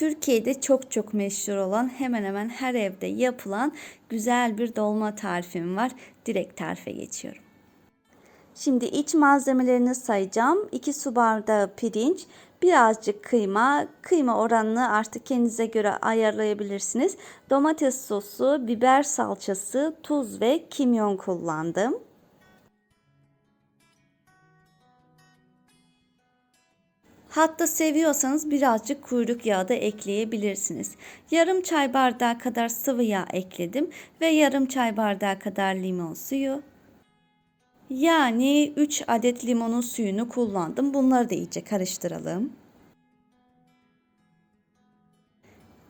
Türkiye'de çok çok meşhur olan hemen hemen her evde yapılan güzel bir dolma tarifim var. Direkt tarife geçiyorum. Şimdi iç malzemelerini sayacağım. 2 su bardağı pirinç, birazcık kıyma, kıyma oranını artık kendinize göre ayarlayabilirsiniz. Domates sosu, biber salçası, tuz ve kimyon kullandım. Hatta seviyorsanız birazcık kuyruk yağı da ekleyebilirsiniz. Yarım çay bardağı kadar sıvı yağ ekledim ve yarım çay bardağı kadar limon suyu. Yani 3 adet limonun suyunu kullandım. Bunları da iyice karıştıralım.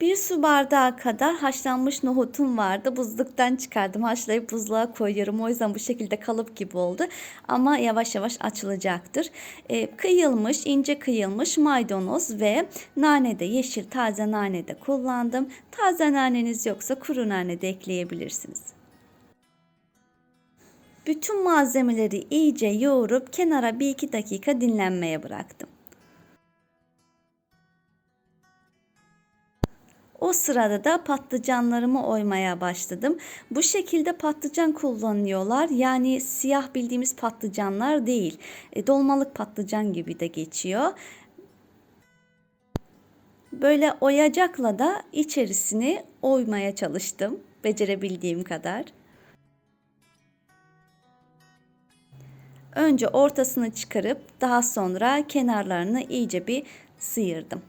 Bir su bardağı kadar haşlanmış nohutum vardı. Buzluktan çıkardım. Haşlayıp buzluğa koyuyorum. O yüzden bu şekilde kalıp gibi oldu. Ama yavaş yavaş açılacaktır. E, kıyılmış, ince kıyılmış maydanoz ve nane de yeşil taze nane de kullandım. Taze naneniz yoksa kuru nane de ekleyebilirsiniz. Bütün malzemeleri iyice yoğurup kenara 1-2 dakika dinlenmeye bıraktım. O sırada da patlıcanlarımı oymaya başladım. Bu şekilde patlıcan kullanıyorlar. Yani siyah bildiğimiz patlıcanlar değil. E, dolmalık patlıcan gibi de geçiyor. Böyle oyacakla da içerisini oymaya çalıştım. Becerebildiğim kadar. Önce ortasını çıkarıp daha sonra kenarlarını iyice bir sıyırdım.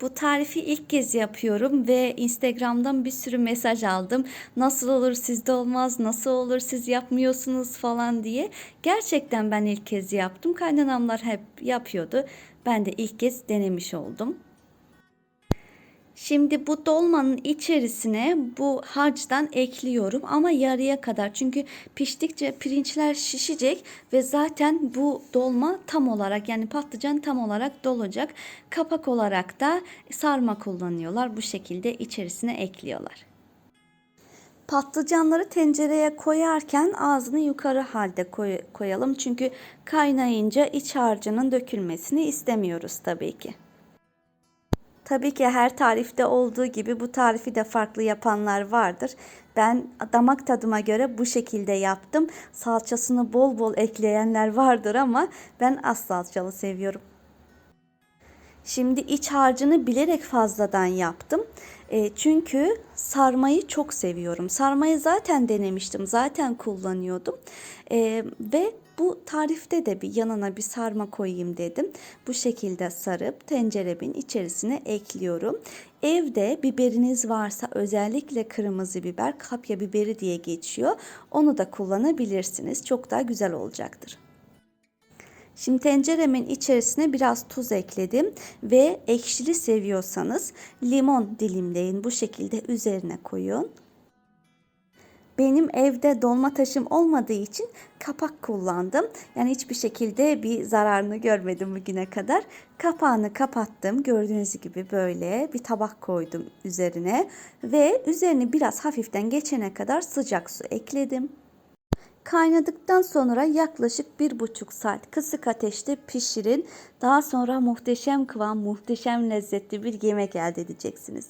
Bu tarifi ilk kez yapıyorum ve Instagram'dan bir sürü mesaj aldım. Nasıl olur sizde olmaz, nasıl olur siz yapmıyorsunuz falan diye. Gerçekten ben ilk kez yaptım. Kaynanamlar hep yapıyordu. Ben de ilk kez denemiş oldum. Şimdi bu dolmanın içerisine bu harçtan ekliyorum ama yarıya kadar. Çünkü piştikçe pirinçler şişecek ve zaten bu dolma tam olarak yani patlıcan tam olarak dolacak. Kapak olarak da sarma kullanıyorlar. Bu şekilde içerisine ekliyorlar. Patlıcanları tencereye koyarken ağzını yukarı halde koy, koyalım. Çünkü kaynayınca iç harcının dökülmesini istemiyoruz tabii ki. Tabii ki her tarifte olduğu gibi bu tarifi de farklı yapanlar vardır. Ben damak tadıma göre bu şekilde yaptım. Salçasını bol bol ekleyenler vardır ama ben az salçalı seviyorum. Şimdi iç harcını bilerek fazladan yaptım. E, çünkü sarmayı çok seviyorum. Sarmayı zaten denemiştim, zaten kullanıyordum. E, ve bu tarifte de bir yanına bir sarma koyayım dedim. Bu şekilde sarıp tenceremin içerisine ekliyorum. Evde biberiniz varsa özellikle kırmızı biber, kapya biberi diye geçiyor. Onu da kullanabilirsiniz. Çok daha güzel olacaktır. Şimdi tenceremin içerisine biraz tuz ekledim ve ekşili seviyorsanız limon dilimleyin. Bu şekilde üzerine koyun. Benim evde dolma taşım olmadığı için kapak kullandım. Yani hiçbir şekilde bir zararını görmedim bugüne kadar. Kapağını kapattım. Gördüğünüz gibi böyle bir tabak koydum üzerine ve üzerini biraz hafiften geçene kadar sıcak su ekledim. Kaynadıktan sonra yaklaşık bir buçuk saat kısık ateşte pişirin. Daha sonra muhteşem kıvam, muhteşem lezzetli bir yemek elde edeceksiniz.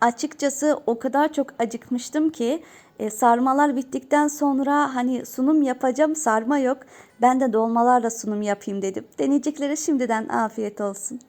Açıkçası o kadar çok acıkmıştım ki e, sarmalar bittikten sonra hani sunum yapacağım sarma yok. Ben de dolmalarla sunum yapayım dedim. Deneyeceklere şimdiden afiyet olsun.